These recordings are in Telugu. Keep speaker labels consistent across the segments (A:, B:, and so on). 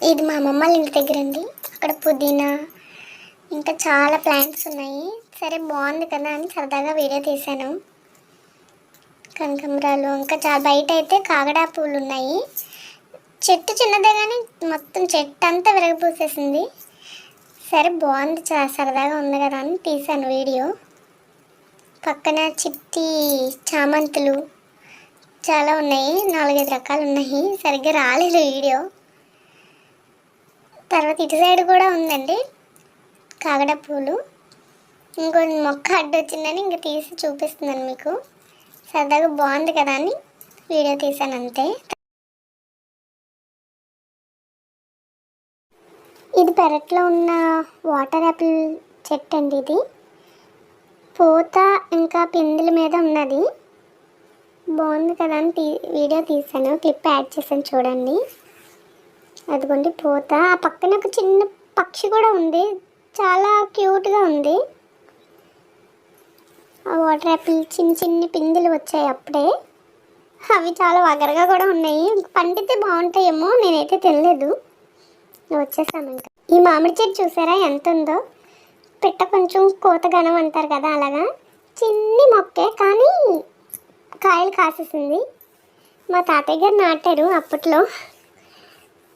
A: ఇది మా అమ్మమ్మ ఇంటి దగ్గర అండి. అక్కడ పుదీనా ఇంకా చాలా ప్లాంట్స్ ఉన్నాయి. సరే బాగుంది కదా అని సరదాగా వీడియో తీశాను. కనకంబరాలు ఇంకా చాలా బయట అయితే కాగడా పూలు ఉన్నాయి. చెట్టు చిన్నదే కానీ మొత్తం చెట్టు అంతా విరగపూసేసింది. సరే బాగుంది చాలా సరదాగా ఉంది కదా అని తీశాను వీడియో పక్కన చిట్టి చామంతులు చాలా ఉన్నాయి. నాలుగైదు రకాలు ఉన్నాయి. సరిగ్గా రాలేదు వీడియో తర్వాత ఇటు సైడ్ కూడా ఉందండి. కాగడ పూలు. ఇంకో మొక్క అడ్డు వచ్చిందని ఇంక తీసి చూపిస్తున్నాను మీకు. సరదాగా బాగుంది కదా అని వీడియో తీసాను అంతే. ఇది పెరట్లో ఉన్న వాటర్ యాపిల్ చెట్టు అండి ఇది. పూత ఇంకా పిందుల మీద ఉన్నది. బాగుంది కదా అని తీ వీడియో తీసాను. క్లిప్ యాడ్ చేశాను చూడండి. అదిగోండి పూత. ఆ పక్కన ఒక చిన్న పక్షి కూడా ఉంది. చాలా క్యూట్గా ఉంది. ఆ వాటర్ యాపిల్ చిన్న చిన్న పిందులు వచ్చాయి అప్పుడే. అవి చాలా వగరగా కూడా ఉన్నాయి. పండితే బాగుంటాయేమో నేనైతే తినలేదు. వచ్చేసాను ఇంకా. ఈ మామిడి చెట్టు చూసారా? ఎంత ఉందో పిట్ట కొంచెం కోతగనం అంటారు కదా అలాగా. చిన్ని మొక్కే కానీ కాయలు కాసేసింది. మా తాతయ్య గారు నాటారు అప్పట్లో.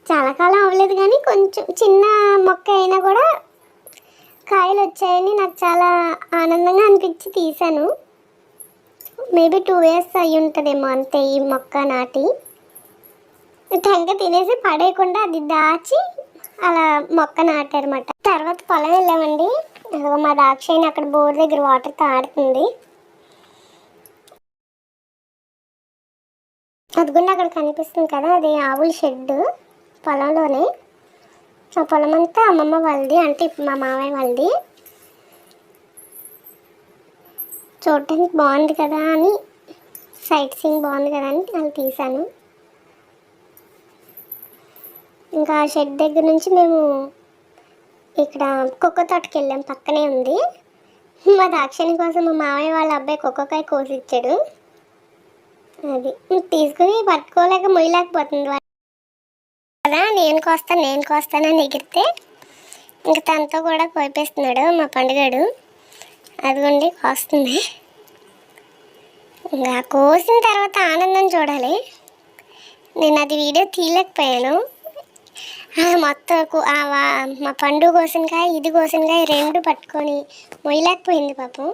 A: చాలా కాలం అవ్వలేదు కానీ కొంచెం చిన్న మొక్క అయినా కూడా కాయలు వచ్చాయని నాకు చాలా ఆనందంగా అనిపించి తీశాను. మేబీ టూ ఇయర్స్ అయి ఉంటుందేమో అంతే ఈ మొక్క నాటి. టెంక తినేసి పడేయకుండా అది దాచి అలా మొక్క నాటారన్నమాట. తర్వాత పొలం వెళ్ళామండి. మా దాక్షాయిని అక్కడ బోర్ దగ్గర వాటర్ తాడుతుంది. అదిగుండా అక్కడ కనిపిస్తుంది కదా అది ఆవుల షెడ్ పొలంలోనే. ఆ పొలం అంతా అమ్మమ్మ వాళ్ళది అంటే ఇప్పుడు మా మామయ్య వాళ్ళది. చూడటానికి బాగుంది కదా అని సైట్ సీయింగ్ బాగుంది కదా అని వాళ్ళు తీశాను. ఇంకా షెడ్ దగ్గర నుంచి మేము ఇక్కడ కుక్క తోటకి వెళ్ళాం పక్కనే ఉంది. మా దాక్షిణి కోసం మా మామయ్య వాళ్ళ అబ్బాయి కుక్కకాయ కోసి ఇచ్చాడు. అది. తీసుకుని పట్టుకోలేక మొయ్యలేకపోతుంది కదా నేను కోస్తాను నేను కోస్తానని ఎగిరితే ఇంక తనతో కూడా కోపేస్తున్నాడు మా పండుగాడు. అదిగోండి కోస్తుంది. ఇంకా కోసిన తర్వాత ఆనందం చూడాలి. నేను అది వీడియో తీయలేకపోయాను. మొత్తం ఆ మా పండు కోసినకాయ ఇది కోసినకాయ రెండు పట్టుకొని మొయ్యలేకపోయింది పాపం.